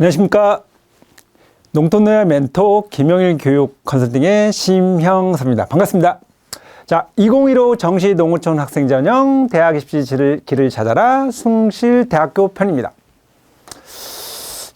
안녕하십니까. 농촌노예 멘토 김영일 교육 컨설팅의 심형섭입니다. 반갑습니다. 자, 2015 정시 농어촌 학생 전형 대학 입시 길을 찾아라 숭실대학교 편입니다.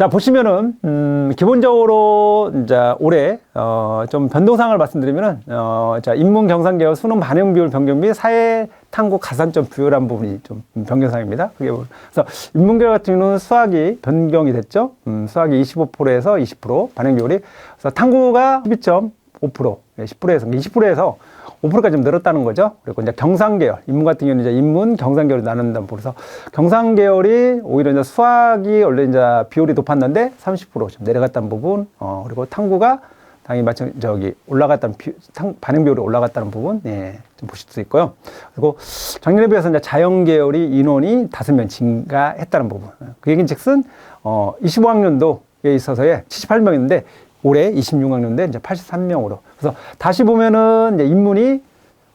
자, 보시면은, 음, 기본적으로, 이제 올해, 어, 좀 변동사항을 말씀드리면은, 어, 자, 인문 경상계열 수능 반영 비율 변경 및 사회 탐구 가산점 부여란 부분이 좀 변경사항입니다. 그게 뭐- 그래서 인문계열 같은 경우는 수학이 변경이 됐죠. 음, 수학이 25%에서 20%, 반영 비율이. 그래서 탐구가 12.5%, 예, 10%에서, 20%에서 5%까지 좀 늘었다는 거죠. 그리고 이제 경상계열, 인문 같은 경우는 이제 인문, 경상계열로 나눈다는 그래서 경상계열이 오히려 이제 수학이 원래 이제 비율이 높았는데 30%좀 내려갔다는 부분, 어, 그리고 탐구가 당연히 마찬 저기 올라갔다는 비, 탕, 반응 비율이 올라갔다는 부분, 예, 좀 보실 수 있고요. 그리고 작년에 비해서 이제 자연 계열이 인원이 다섯 명 증가했다는 부분. 그 얘기인즉슨 어, 25학년도에 있어서의 78명인데 올해 26학년인데 이제 83명으로. 그래서 다시 보면은 이제 인문이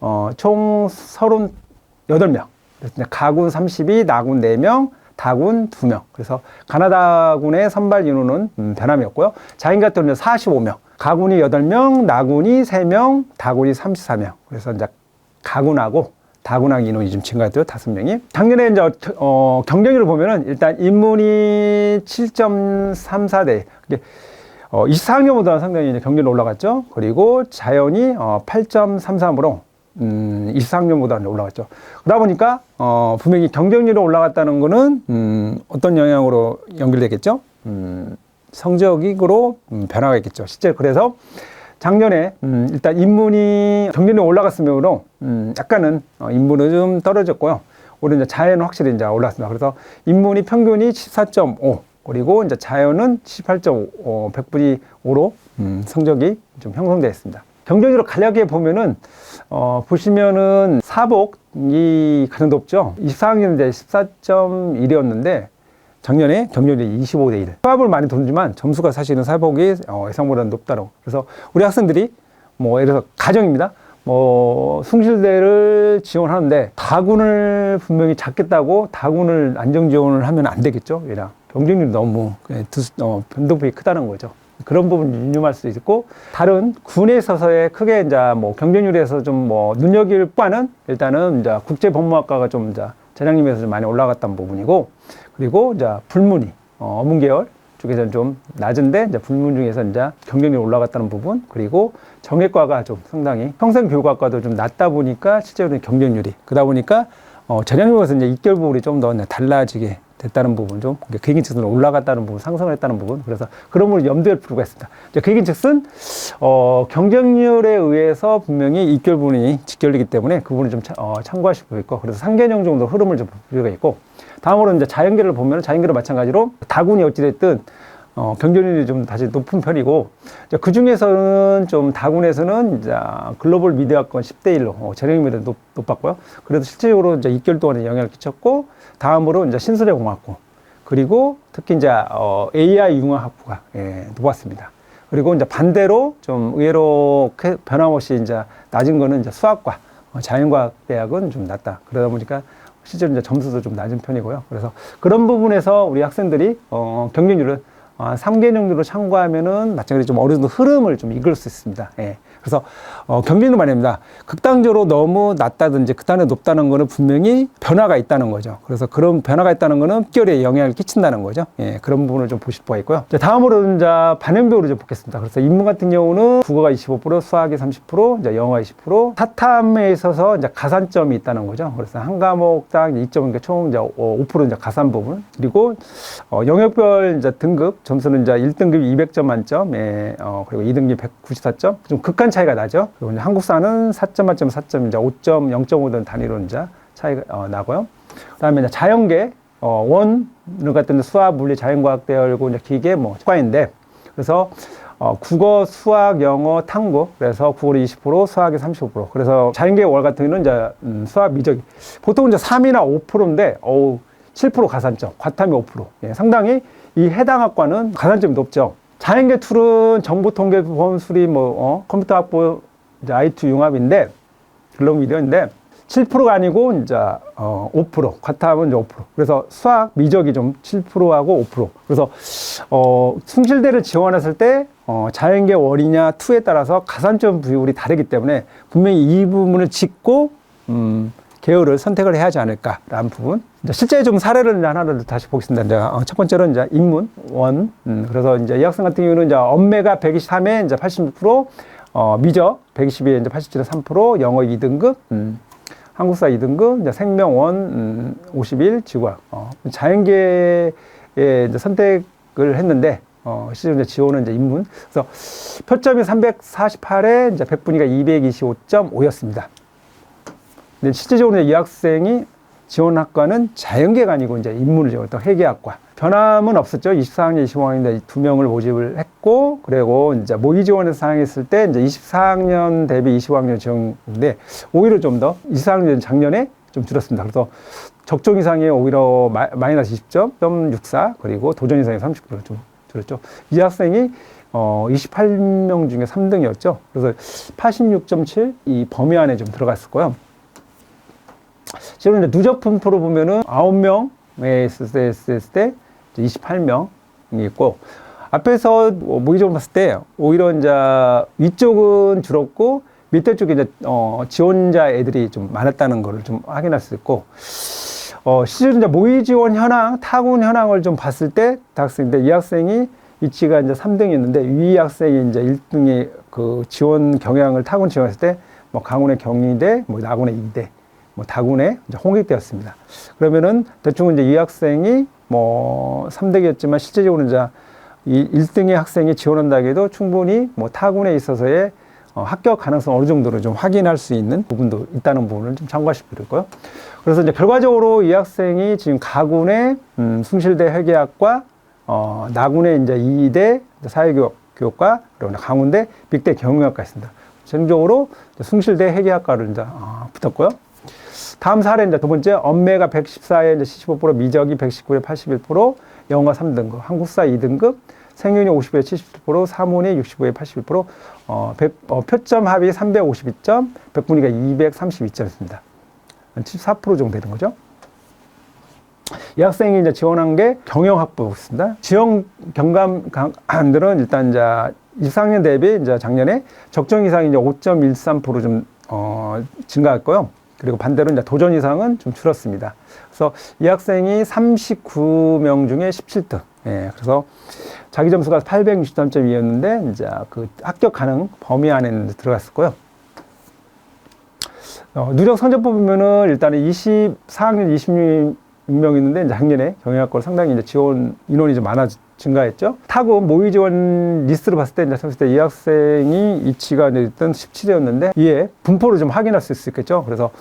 어, 총 38명. 그래서 이제 가군 32, 나군 4명, 다군 2명. 그래서 가나다군의 선발 인원은 음, 변함이 없고요. 자인 같은 경우는 45명. 가군이 8명, 나군이 3명, 다군이 34명. 그래서 이제 가군하고 다군학 인원이 좀 증가했고요. 다섯 명이. 작년에 이제 어, 경쟁률을 보면은 일단 인문이 7.34대. 어, 24학년보다 상당히 이제 경쟁률 올라갔죠. 그리고 자연이 어, 8.33으로 음, 24학년보다 올라갔죠. 그러다 보니까 어, 분명히 경쟁률이 올라갔다는 거는 음, 어떤 영향으로 연결되겠죠? 음, 성적으로 음, 변화가 있겠죠. 실제 그래서 작년에 음, 일단 인문이 경쟁률이 올라갔으므로 음, 약간은 어, 인문은 좀 떨어졌고요. 올해 이제 자연은 확실히 이제 올랐습니다. 그래서 인문이 평균이 14.5 그리고 이제 자연은 18.5 어, 100분위 5로 음, 성적이 좀 형성되었습니다. 경쟁률을 간략하게 보면은 어, 보시면은 사복이 가장 높죠. 24학년 이제 14.1이었는데 작년에 경쟁률이 25대 1. 수업을 많이 뒀지만 점수가 사실은 사복이 어, 예상보다 높다고. 그래서 우리 학생들이 뭐 예를 들어서 가정입니다. 뭐 숭실대를 지원하는데 다군을 분명히 잡겠다고 다군을 안정 지원을 하면 안 되겠죠. 얘랑 경쟁률이 너무 두, 어, 변동폭이 크다는 거죠. 그런 부분 유념할 수 있고 다른 군에 있어서의 크게 이제 뭐 경쟁률에서 좀 뭐 눈여길 바는 일단은 이제 국제 법무학과가 좀 이제 재장님에서 좀 많이 올라갔던 부분이고 그리고 이제 불문이 어, 어문 계열 쪽에서는 좀 낮은데 이제 불문 중에서 이제 경쟁률이 올라갔다는 부분 그리고 정외과가 좀 상당히 평생 교육학과도 좀 낮다 보니까 실제로 경쟁률이 그러다 보니까 어, 재장님에서 이제 입결 부분이 좀 더 달라지게 됐다는 부분 좀 개인측선으로 올라갔다는 부분 상승을 했다는 부분 그래서 그런 부분을 염두에 필요가 있습니다. 개인측은 어, 경쟁률에 의해서 분명히 입결 부분이 직결되기 때문에 그 부분을 좀 차, 어, 참고하실 필요 있고 그래서 3개년 정도 흐름을 좀 볼 필요가 있고 다음으로 이제 자연계를 보면 자연계도 마찬가지로 다군이 어찌됐든 어, 경쟁률이 좀 다시 높은 편이고 그 중에서는 좀 다군에서는 이제 글로벌 미디어학권 10대 1로 어, 재력률이 높, 높았고요. 그래도 실질적으로 이제 2개월 동안에 영향을 끼쳤고 다음으로 이제 신소재공학부 그리고 특히 이제 어, AI 융합학부가 예, 높았습니다. 그리고 이제 반대로 좀 의외로 변함없이 이제 낮은 거는 이제 수학과 어, 자연과학 대학은 좀 낮다. 그러다 보니까 실제로 이제 점수도 좀 낮은 편이고요. 그래서 그런 부분에서 우리 학생들이 어, 경쟁률을 어, 3개 정도로 참고하면은 마찬가지로 좀 어느 정도 흐름을 좀 이끌 수 있습니다. 예. 그래서 어, 경쟁률 말입니다. 극단적으로 너무 낮다든지 극단에 높다는 거는 분명히 변화가 있다는 거죠. 그래서 그런 변화가 있다는 거는 결에 영향을 끼친다는 거죠. 예, 그런 부분을 좀 보실 수가 있고요. 자, 다음으로 이제 반응비율을 좀 보겠습니다. 그래서 인문 같은 경우는 국어가 25%, 수학이 30%, 이제 영어가 20%, 타탐에 있어서 이제 가산점이 있다는 거죠. 그래서 한 과목당 2.5개 총 이제 5% 이제 가산 부분 그리고 어, 영역별 이제 등급 점수는 이제 1등급 200점 만점, 예, 어, 그리고 2등급 194점, 좀 극한 차이가 나죠. 그리고 한국사는 4점 만점 4점, 이제 5점, 0.5등 단위로 이제 차이가 어, 나고요. 그다음에 자연계 어, 원을 같은 수학, 물리, 자연과학 대열고 이제 기계 뭐 과인데 그래서 어, 국어, 수학, 영어, 탐구 그래서 국어를 20%, 수학이 35% 그래서 자연계 월 같은 경우는 이제 음, 수학 미적 보통 이제 3이나 5%인데 어우 7% 가산점, 과탐이 5%. 예, 상당히 이 해당 학과는 가산점이 높죠. 자연계 툴은 정보통계, 보험 수리, 뭐 어, 컴퓨터 학부, 이제 IT 융합인데 글로벌 미디어인데 7%가 아니고 이제 어, 5% 과탐은 이제 5% 그래서 수학 미적이 좀 7%하고 5% 그래서 어, 숭실대를 지원했을 때 어, 자연계 원이냐 투에 따라서 가산점 비율이 다르기 때문에 분명히 이 부분을 짚고 음, 계열을 선택을 해야 하지 않을까라는 부분. 실제 좀 사례를 하나를 다시 보겠습니다. 이제 어, 첫 번째로 이제 인문 원. 음, 그래서 이제 이 학생 같은 경우는 이제 엄매가 123에 이제 86%, 어, 미적 120에 이제 87.3%, 영어 2등급, 음, 한국사 2등급, 이제 생명원 음, 51, 지구학. 어, 자연계에 이제 선택을 했는데 어, 실제로 이제 지원은 이제 인문. 그래서 표점이 348에 이제 백분위가 225.5였습니다. 근데 실제적으로 이 학생이 지원 학과는 자연계가 아니고 이제 인문을 지원했던 회계학과. 변함은 없었죠. 24학년, 25학년인데 두 명을 모집을 했고, 그리고 이제 모의 지원에서 상했을 때 이제 24학년 대비 25학년 지원인데, 오히려 좀 더 24학년 작년에 좀 줄었습니다. 그래서 적정 이상이 오히려 마, 마이너스 20점.64, 그리고 도전 이상이 30%좀 줄었죠. 이 학생이 어, 28명 중에 3등이었죠. 그래서 86.7 이 범위 안에 좀 들어갔을 거예요. 지금 이제 누적 분포로 보면은 9명에 있을 때 28명이 있고 앞에서 모의적으로 봤을 때 오히려 이제 위쪽은 줄었고 밑에 쪽에 이제 어, 지원자 애들이 좀 많았다는 거를 좀 확인할 수 있고 어, 실제 이제 모의 지원 현황, 타군 현황을 좀 봤을 때 대학생인데 이 학생이 위치가 이제 3등이었는데 위 학생이 이제 1등의 그 지원 경향을 타군 지원했을 때 뭐 강원의 경희대, 뭐 나군의 이대, 뭐 다군에 이제 홍익되었습니다. 그러면은 대충 이제 이 학생이 뭐 3등이었지만 실제적으로 이제 이 1등의 학생이 지원한다고 해도 충분히 뭐 타군에 있어서의 어, 합격 가능성 어느 정도로 좀 확인할 수 있는 부분도 있다는 부분을 좀 참고하실 필요 있고요. 그래서 이제 결과적으로 이 학생이 지금 가군의 음, 숭실대 회계학과 어, 나군의 이제 이대 사회교육 교육과 그리고 강원대 빅대 경영학과 있습니다. 전적으로 숭실대 회계학과를 이제 어, 붙었고요. 다음 사례 이제 두 번째 엄매가 114에 이제 75%, 미적이 119에 81%, 영어가 3등급, 한국사 2등급, 생윤이 50에 77%, 사문이 65에 81%, 어, 백, 어, 표점 합이 352점, 백분위가 232점입니다. 74% 정도 되는 거죠. 이 학생이 이제 지원한 게 경영학부였습니다. 지원 경감들은 일단 이제 24학년 대비 이제 작년에 적정 이상이 이제 5.13%좀 어, 증가했고요. 그리고 반대로 이제 도전 이상은 좀 줄었습니다. 그래서 이 학생이 39명 중에 17등. 예, 그래서 자기 점수가 863점이었는데 이제 그 합격 가능 범위 안에 들어갔었고요. 어, 누적 성적표 보면은 일단은 24학년 26명 있는데 작년에 경영학과로 상당히 이제 지원 인원이 좀 많아 증가했죠. 타고 모의 지원 리스트를 봤을 때 이제 봤을 때이 학생이 위치가 일단 17이었는데 이에 분포를 좀 확인할 수 있겠죠. 그래서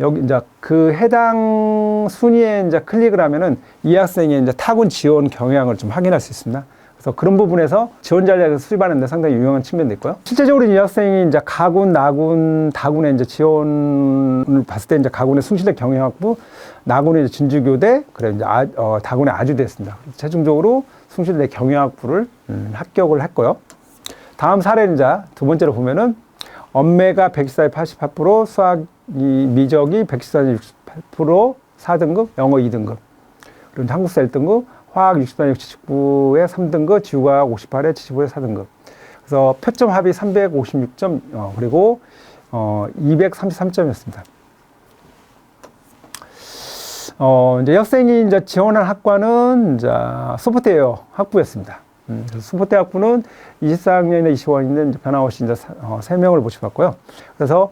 여기 이제 그 해당 순위에 이제 클릭을 하면은 이 학생의 이제 타군 지원 경향을 좀 확인할 수 있습니다. 그래서 그런 부분에서 지원 전략을 수립하는 데 상당히 유용한 측면도 있고요. 실제적으로 이 학생이 이제 가군, 나군, 다군의 이제 지원을 봤을 때 이제 가군의 숭실대 경영학부, 나군의 진주교대, 그래 이제 아, 어, 다군의 아주대였습니다. 최종적으로 숭실대 경영학부를 음, 합격을 했고요. 다음 사례는 두 번째로 보면은 엄매가 114에 88%, 수학 이 미적이 114에 68%, 4등급, 영어 2등급. 그리고 한국사 1등급, 화학 64에 79에 3등급, 지구과학 58에 75에 4등급. 그래서 표점 합이 356점, 어, 그리고 어, 233점이었습니다. 어, 이제 학생이 이제 지원한 학과는 이제 소프트웨어 학부였습니다. 음, 소프트 학부는 24학년에 25학년인데 변함없이 이제 어, 3명을 모집했고요. 그래서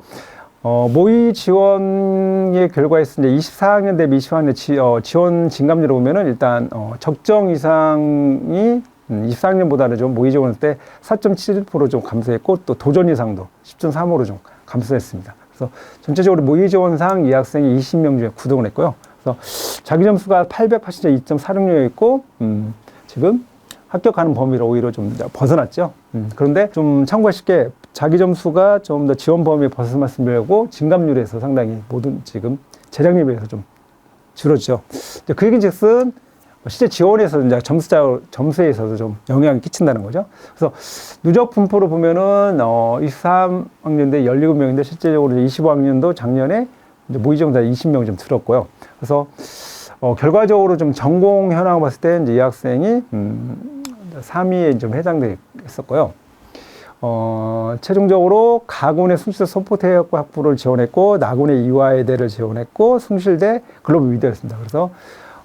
어, 모의 지원의 결과에서 이제 24학년 대비 25학년 지, 어, 지원 진감률을 보면은 일단 어, 적정 이상이 음, 24학년보다는 좀 모의 지원 때 4.71%좀 감소했고 또 도전 이상도 10.3으로 좀 감소했습니다. 그래서 전체적으로 모의 지원상 이 학생이 20명 중에 9등을 했고요. 그래서 자기 점수가 880.2.46였고 음, 지금 합격하는 범위를 오히려 좀 벗어났죠. 음, 그런데 좀 참고하실 게 자기 점수가 좀 더 지원 범위에 벗어났음이라고 진감률에서 상당히 모든 지금 재작년에 비해서 좀 줄어지죠. 그 얘기는 즉슨 실제 지원에서 이제 점수자, 점수에 있어서 좀 영향을 끼친다는 거죠. 그래서 누적 분포를 보면은, 어, 23학년대 17명인데 실제적으로 25학년도 작년에 모의정사 20명 좀 들었고요. 그래서 어, 결과적으로 좀 전공 현황을 봤을 때 이제 이 학생이 음, 3위에 좀 해당됐었고요. 어, 최종적으로 가군의 숭실대 소포대학과 학부를 지원했고 나군의 이화여대를 지원했고 숭실대 글로벌 위대였습니다. 그래서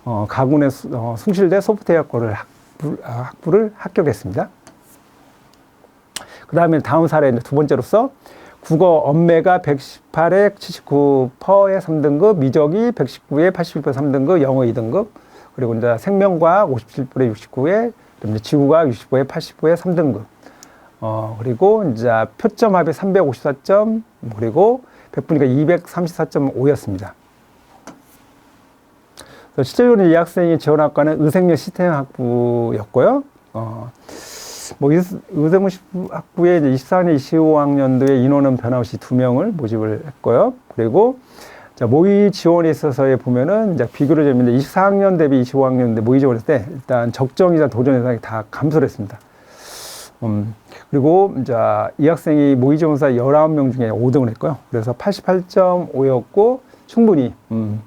어, 가군의 수- 어, 숭실대 소포대학과를 학부, 아, 학부를 합격했습니다. 그 다음에 다음 사례 두 번째로서 국어 엄매가 118에 79%의 3등급, 미적이 119에 81% 3등급, 영어 2등급, 그리고 이제 생명과학 57%에 69에, 그다음에 지구과학 65에 89에 3등급. 어, 그리고 이제 표점 합이 354점, 그리고 100분이니까 234.5였습니다. 실제로는 이 학생이 지원 학과는 의생력 시스템 학부였고요. 어, 뭐 의- 의대문 학부에 이제 24년, 25학년도에 인원은 변함없이 두 명을 모집을 했고요. 그리고 자, 모의 지원에 있어서에 보면은 이제 비교를 재면 24학년 대비 25학년 대 모의 지원했을 때 일단 적정이자 도전 예상이 다 감소를 했습니다. 음, 그리고 이제 이 학생이 모의 지원사 19명 중에 5등을 했고요. 그래서 88.5였고 충분히 음,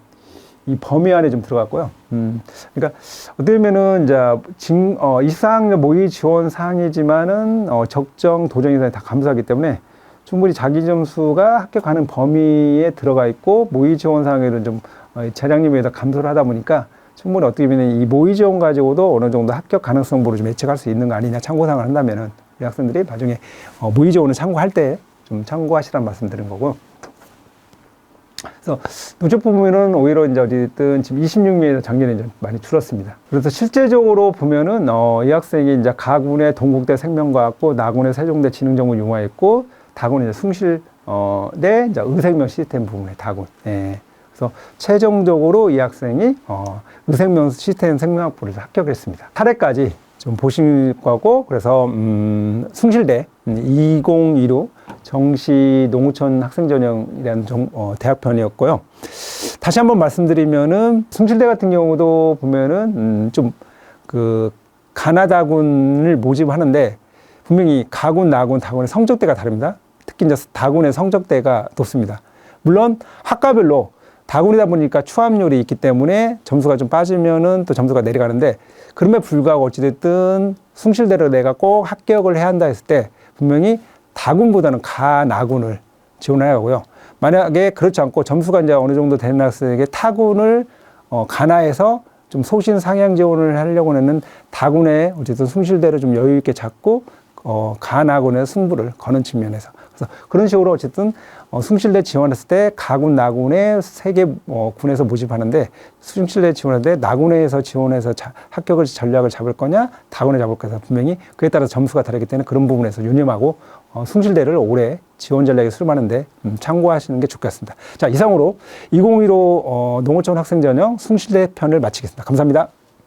이 범위 안에 좀 들어갔고요. 음, 그러니까 어떻게 보면은 이제 진, 어, 24학년 모의 지원 사항이지만은 어, 적정 도전 이상이 다 감소하기 때문에 충분히 자기 점수가 합격하는 범위에 들어가 있고 모의 지원 사항에는 좀 어, 재량님에다 감소를 하다 보니까 충분히 어떻게 보면 이 모의 지원 가지고도 어느 정도 합격 가능성으로 좀 예측할 수 있는 거 아니냐 참고사항을 한다면은 우리 학생들이 나중에 어, 모의 지원을 참고할 때 좀 참고하시라는 말씀 드린 거고요. 그래서 누적 보면은 오히려 이제 어쨌든 지금 26명에서 작년에 이제 많이 줄었습니다. 그래서 실제적으로 보면은 어, 이 학생이 이제 가군의 동국대 생명과학고 나군의 세종대 지능전문 융화했고 다군의 이제 숭실 어, 대 이제 의생명 시스템 부분의 다군. 예. 그래서 최종적으로 이 학생이 어, 의생명 시스템 생명학부를 합격했습니다. 탈해까지 좀 보실 거고 그래서 음, 숭실대 음, 2015 정시 농우천 학생 전형이라는 종- 어, 대학편이었고요. 다시 한번 말씀드리면은 숭실대 같은 경우도 보면은 음, 좀그 가나다군을 모집하는데 분명히 가군, 나군, 다군의 성적대가 다릅니다. 특히 이제 다군의 성적대가 높습니다. 물론 학과별로 다군이다 보니까 추함률이 있기 때문에 점수가 좀 빠지면은 또 점수가 내려가는데 그럼에 불구하고 어찌됐든 숭실대로 내가 꼭 합격을 해야 한다 했을 때 분명히 다군보다는 가 나군을 지원해야 하고요. 만약에 그렇지 않고 점수가 이제 어느 정도 되는 학생에게 타군을 어, 가나에서 좀 소신 상향 지원을 하려고 하는 다군의 어쨌든 숭실대로 좀 여유 있게 잡고 어, 가나군의 승부를 거는 측면에서 그래서 그런 식으로 어쨌든 어, 숭실대 지원했을 때 가군 나군의 세개 어, 군에서 모집하는데 숭실대 지원할 때 나군에서 지원해서 자, 합격을 전략을 잡을 거냐 다군에 잡을 거냐 분명히 그에 따라 점수가 다르기 때문에 그런 부분에서 유념하고 어, 숭실대를 올해 지원 전략에 수렴하는데 음, 참고하시는 게 좋겠습니다. 자 이상으로 2015 어, 농어촌 학생 전형 숭실대 편을 마치겠습니다. 감사합니다.